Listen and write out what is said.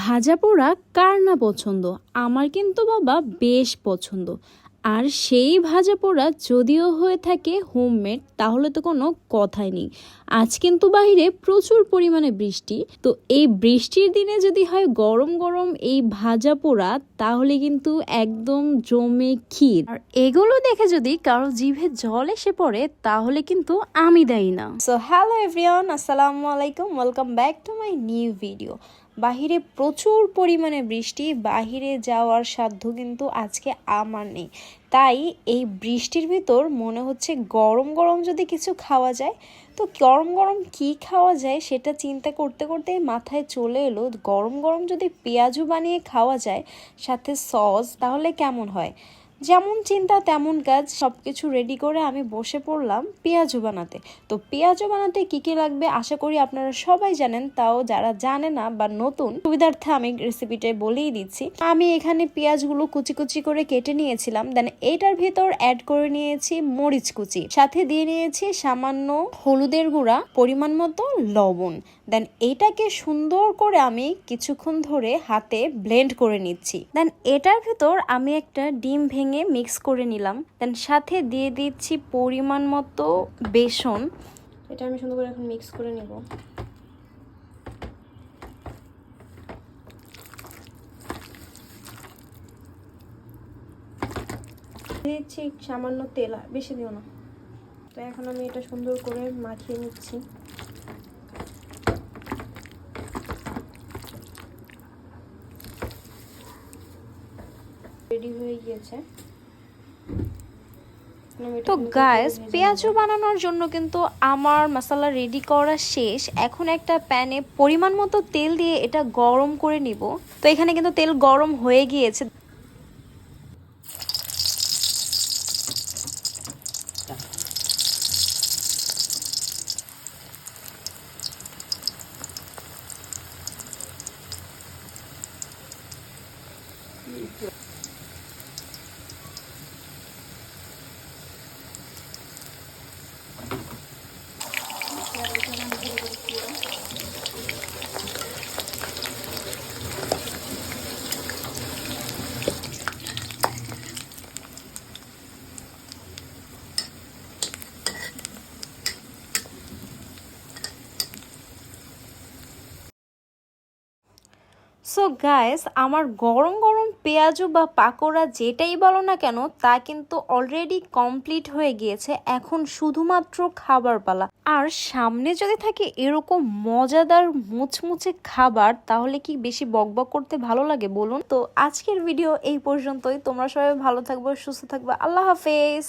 ভাজা পোড়া কার না পছন্দ? আমার কিন্তু বাবা বেশ পছন্দ। আর সেই ভাজা পোড়া যদিও হয়ে থাকে হোমমেড তাহলে তো কোনো কথাই নেই। আজ কিন্তু বাইরে প্রচুর পরিমাণে বৃষ্টি। তো এই বৃষ্টির দিনে যদি হয় গরম গরম এই ভাজা পোড়া, তাহলে কিন্তু একদম জমে ক্ষীর। আর এগুলো দেখে যদি কারও জিভে জল এসে পড়ে, তাহলে কিন্তু আমি দায়ী না। সো হ্যালো এভরিওয়ান আসসালামু আলাইকুম welcome back to my new video বাহিরে প্রচুর পরিমাণে বৃষ্টি, বাহিরে যাওয়ার সাধ্য কিন্তু আজকে আমার নেই। তাই এই বৃষ্টির ভিতর মনে হচ্ছে গরম গরম যদি কিছু খাওয়া যায়, তো গরম গরম কি খাওয়া যায় সেটা চিন্তা করতে করতে মাথায় চলে এলো, গরম গরম যদি পেঁয়াজু বানিয়ে খাওয়া যায়, সাথে সস, তাহলে কেমন হয়? যেমন চিন্তা, তেমন কাজ সব কিছু রেডি করে আমি বসে পড়লাম পেঁয়াজু বানাতে। তো পেঁয়াজু বানাতে কি কি লাগবে আশা করি আপনারা সবাই জানেন, তাও যারা জানে না বা নতুন, সুবিধার্থে আমি রেসিপিটা বলেই দিচ্ছি। আমি এখানে পেঁয়াজগুলো কুচি কুচি করে কেটে নিয়েছিলাম দেন এইটার ভেতর অ্যাড করে নিয়েছি মরিচ কুচি। সাথে দিয়ে নিয়েছি সামান্য হলুদের গুঁড়া, পরিমাণ মতো লবণ। দেন এইটাকে সুন্দর করে আমি কিছুক্ষণ ধরে হাতে ব্লেন্ড করে নিচ্ছি। দেন এটার ভেতর আমি একটা ডিম ভেঙে মিক্স করে নিলাম। দেন সাথে দিয়ে দিচ্ছি পরিমাণ মতো বেসন। এটা আমি সুন্দর করে এখন মিক্স করে নেব। দিচ্ছি সামান্য তেল বেশি দিও না। তো এখন আমি এটা সুন্দর করে মাখিয়ে নিচ্ছি। রেডি হয়ে গিয়েছে। তো গাইস পেঁয়াজু বানানোর জন্য কিন্তু আমার মশলা রেডি করা শেষ। এখন একটা প্যানে পরিমাণ মতো তেল দিয়ে এটা গরম করে নিব। তো এখানে কিন্তু তেল গরম হয়ে গিয়েছে। সো গাইস আমার গরম গরম পেঁয়াজু বা পাকোড়া যেটাই বলো না কেন, তা কিন্তু অলরেডি কমপ্লিট হয়ে গিয়েছে এখন শুধুমাত্র খাবার পালা। আর সামনে যদি থাকে এরকম মজাদার মুচমুচে খাবার, তাহলে কি বেশি বকবক করতে ভালো লাগে বলুন? তো আজকের ভিডিও এই পর্যন্তই। তোমরা সবাই ভালো থাকবে, সুস্থ থাকবে। আল্লাহ হাফেজ!